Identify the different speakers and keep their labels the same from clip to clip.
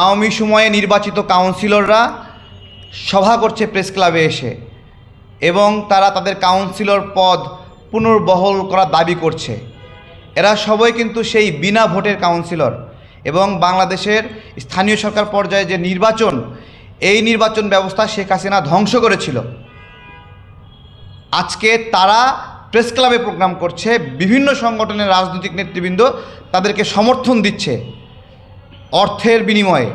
Speaker 1: আওয়ামী সময়ে নির্বাচিত কাউন্সিলররা সভা করছে প্রেস ক্লাবে এসে এবং তারা তাদের কাউন্সিলর পদ পুনর্বহল করার দাবি করছে। এরা সবাই কিন্তু সেই বিনা ভোটের কাউন্সিলর এবং বাংলাদেশের স্থানীয় সরকার পর্যায়ে যে নির্বাচন, এই নির্বাচন ব্যবস্থা শেখ হাসিনা ধ্বংস করেছিল। আজকে তারা প্রেস ক্লাবে প্রোগ্রাম করছে, বিভিন্ন সংগঠনের রাজনৈতিক নেতৃবৃন্দ তাদেরকে সমর্থন দিচ্ছে। অর্থের বিনিময়ে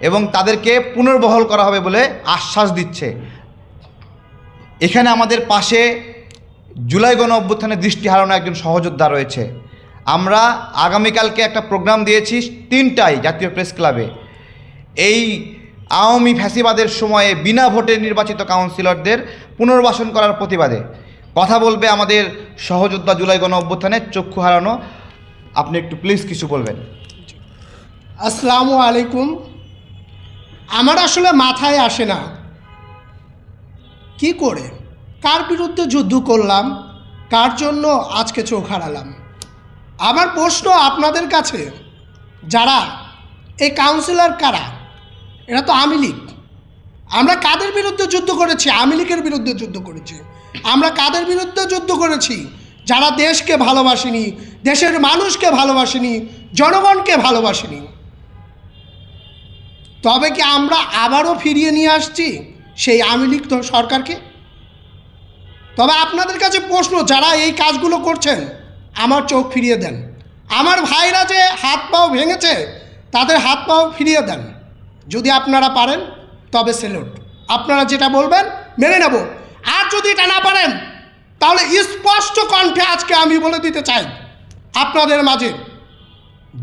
Speaker 1: এবং তাদেরকে পুনর্বহল করা হবে বলে আশ্বাস দিচ্ছে। এখানে আমাদের পাশে জুলাই গণ অভ্যুত্থানে দৃষ্টি হারানো একজন সহযোদ্ধা রয়েছে। আমরা আগামীকালকে একটা প্রোগ্রাম দিয়েছি তিনটায় জাতীয় প্রেস ক্লাবে। এই আওয়ামী ফ্যাসিবাদের সময়ে বিনা ভোটে নির্বাচিত কাউন্সিলরদের পুনর্বাসন করার প্রতিবাদে কথা বলবে আমাদের সহযোদ্ধা জুলাই গণ অভ্যুত্থানে, চক্ষু হারানো। আপনি একটু প্লিজ কিছু বলবেন।
Speaker 2: আসসালামু আলাইকুম। আমার আসলে মাথায় আসে না। কি করে? কার বিরুদ্ধে যুদ্ধ করলাম? কার জন্য আজকে চোখ হারালাম? আমার প্রশ্ন আপনাদের কাছে, যারা এই কাউন্সিলর কারা? এরা তো আমি লীগ। আমরা কাদের বিরুদ্ধে যুদ্ধ করেছি? আওয়ামী লীগের বিরুদ্ধে যুদ্ধ করেছি। আমরা কাদের বিরুদ্ধে যুদ্ধ করেছি? যারা দেশকে ভালোবাসেনি, দেশের মানুষকে ভালোবাসেনি, জনগণকে ভালোবাসেনি। তবে কি আমরা আবারও ফিরিয়ে নিয়ে আসছি সেই আওয়ামী লীগ সরকারকে? তবে আপনাদের কাছে প্রশ্ন, যারা এই কাজগুলো করছেন, আমার চোখ ফিরিয়ে দেন। আমার ভাইরা যে হাত পাও ভেঙেছে, তাদের হাত পাও ফিরিয়ে দেন। যদি আপনারা পারেন, তবে সেলুট আপনারা যেটা বলবেন, মেনে নেব। আর যদি এটা না পারেন, তাহলে স্পষ্ট কণ্ঠে আজকে আমি বলে দিতে চাই, আপনাদের মাঝে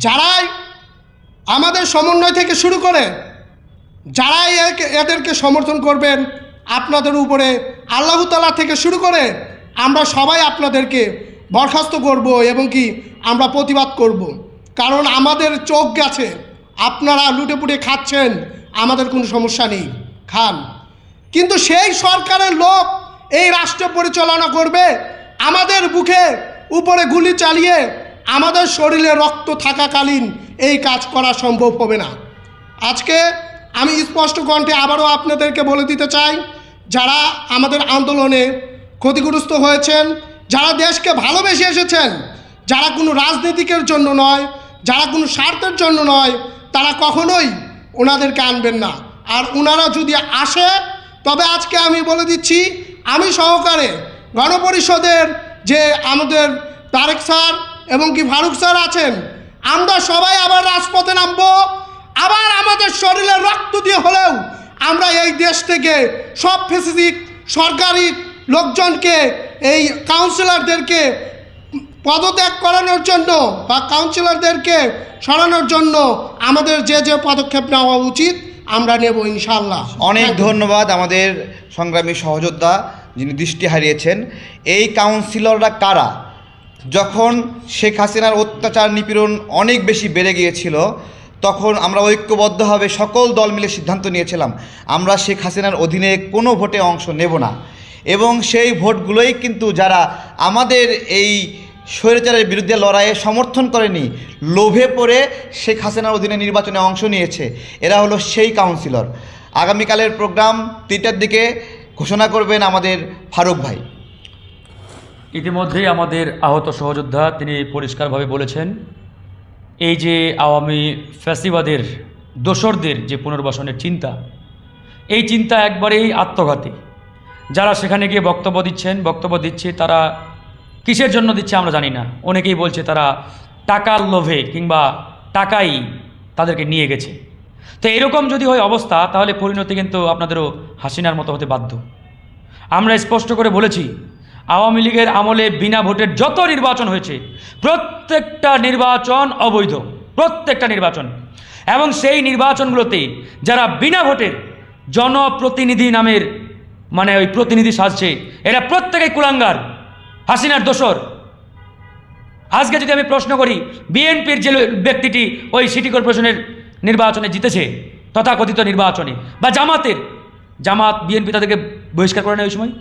Speaker 2: যারাই আমাদের সমন্বয় থেকে শুরু করে যারাই এদেরকে সমর্থন করবেন, আপনাদের উপরে আল্লাহ তালা থেকে শুরু করে আমরা সবাই আপনাদেরকে বরখাস্ত করব এবং কি আমরা প্রতিবাদ করব। কারণ আমাদের চোখ গেছে, আপনারা লুটেপুটে খাচ্ছেন, আমাদের কোনো সমস্যা নেই, খান। কিন্তু সেই সরকারের লোক এই রাষ্ট্র পরিচালনা করবে, আমাদের বুকে উপরে গুলি চালিয়ে আমাদের শরীরে রক্ত থাকাকালীন এই কাজ করা সম্ভব হবে না। আজকে আমি স্পষ্ট কণ্ঠে আবারও আপনাদেরকে বলে দিতে চাই, যারা আমাদের আন্দোলনে ক্ষতিগ্রস্ত হয়েছেন, যারা দেশকে ভালোবেসে এসেছেন, যারা কোনো রাজনীতিকের জন্য নয়, যারা কোনো স্বার্থের জন্য নয়, তারা কখনোই ওনাদেরকে আনবেন না। আর ওনারা যদি আসে, তবে আজকে আমি বলে দিচ্ছি, আমি সহকারে গণপরিষদের যে আমাদের তারেক স্যার এবং কি ফারুক স্যার আছেন আমরা সবাই আবার রাজপথে নামবো। আবার আমাদের শরীরে রক্ত দিয়ে হলেও আমরা এই দেশ থেকে সব ফেসিলিক সরকারি লোকজনকে এই কাউন্সিলরদেরকে পদত্যাগ করানোর জন্য বা কাউন্সিলরদেরকে সরানোর জন্য আমাদের যে যে পদক্ষেপ নেওয়া উচিত আমরা নেব ইনশাল্লাহ
Speaker 1: অনেক ধন্যবাদ আমাদের সংগ্রামী সহযোদ্ধা যিনি দৃষ্টি হারিয়েছেন। এই কাউন্সিলররা কারা? যখন শেখ হাসিনার অত্যাচার নিপীড়ন অনেক বেশি বেড়ে গিয়েছিল, তখন আমরা ঐক্যবদ্ধভাবে সকল দল মিলে সিদ্ধান্ত নিয়েছিলাম, আমরা শেখ হাসিনার অধীনে কোনো ভোটে অংশ নেব না। এবং সেই ভোটগুলোই কিন্তু যারা আমাদের এই স্বৈরাচারের বিরুদ্ধে লড়াইয়ে সমর্থন করেনি, লোভে পড়ে শেখ হাসিনার অধীনে নির্বাচনে অংশ নিয়েছে, এরা হলো সেই কাউন্সিলর আগামীকালের প্রোগ্রাম তিনটার দিকে ঘোষণা করবেন আমাদের ফারুক ভাই।
Speaker 3: ইতিমধ্যেই আমাদের আহত সহযোদ্ধা তিনি পরিষ্কারভাবে বলেছেন, এই যে আওয়ামী ফ্যাসিবাদের দোসরদের যে পুনর্বাসনের চিন্তা, এই চিন্তা একবারেই আত্মঘাতী। যারা সেখানে গিয়ে বক্তব্য দিচ্ছেন, বক্তব্য দিচ্ছে, তারা কিসের জন্য দিচ্ছে আমরা জানি না। অনেকেই বলছে তারা টাকার লোভে কিংবা টাকাই তাদেরকে নিয়ে গেছে। তো এরকম যদি হয় অবস্থা, তাহলে পরিণতি কিন্তু আপনাদেরও হাসিনার মতো হতে বাধ্য। আমরা স্পষ্ট করে বলেছি আওয়ামী লীগের আমলে বিনা ভোটের যত নির্বাচন হয়েছে, প্রত্যেকটা নির্বাচন অবৈধ, প্রত্যেকটা নির্বাচন। এবং সেই নির্বাচনগুলোতে যারা বিনা ভোটের জনপ্রতিনিধি নামের মানে ওই প্রতিনিধি সাজছে, এরা প্রত্যেকেই কুলাঙ্গার, হাসিনার দোসর আজকে যদি আমি প্রশ্ন করি, বিএনপির যে ব্যক্তিটি ওই সিটি কর্পোরেশনের নির্বাচনে জিতেছে, তথাকথিত নির্বাচনে বা জামাতের, জামাত, বিএনপি তাদেরকে বহিষ্কার করে নেয় ওই সময়?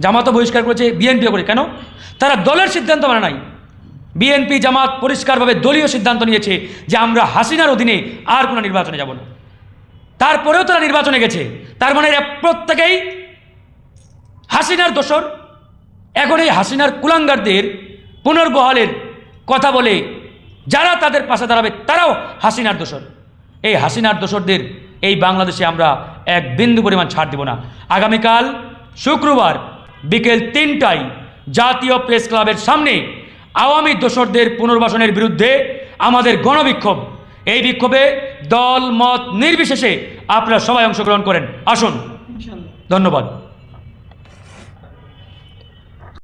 Speaker 3: জামাতও বহিষ্কার করেছে, বিএনপিও করে। কেন? তারা দলের সিদ্ধান্ত মানে নাই। বিএনপি জামাত পরিষ্কারভাবে দলীয় সিদ্ধান্ত নিয়েছে যে আমরা হাসিনার অধীনে আর কোনো নির্বাচনে যাব না। তারপরেও তারা নির্বাচনে গেছে। তার মানে এরা প্রত্যেকেই হাসিনার দোসর এখন এই হাসিনার কুলাঙ্গারদের পুনর্বহালের কথা বলে যারা তাদের পাশে দাঁড়াবে, তারাও হাসিনার দোসর এই হাসিনার দোসরদের এই বাংলাদেশে আমরা এক বিন্দু পরিমাণ ছাড় দেব না। আগামীকাল শুক্রবার বিকেল তিনটায় জাতীয় প্রেস ক্লাবের সামনে আওয়ামী দোসরদের পুনর্বাসনের বিরুদ্ধে আমাদের গণবিক্ষোভ। এই বিক্ষোভে দল মত নির্বিশেষে আপনারা সবাই অংশগ্রহণ করেন। আসুন। ধন্যবাদ।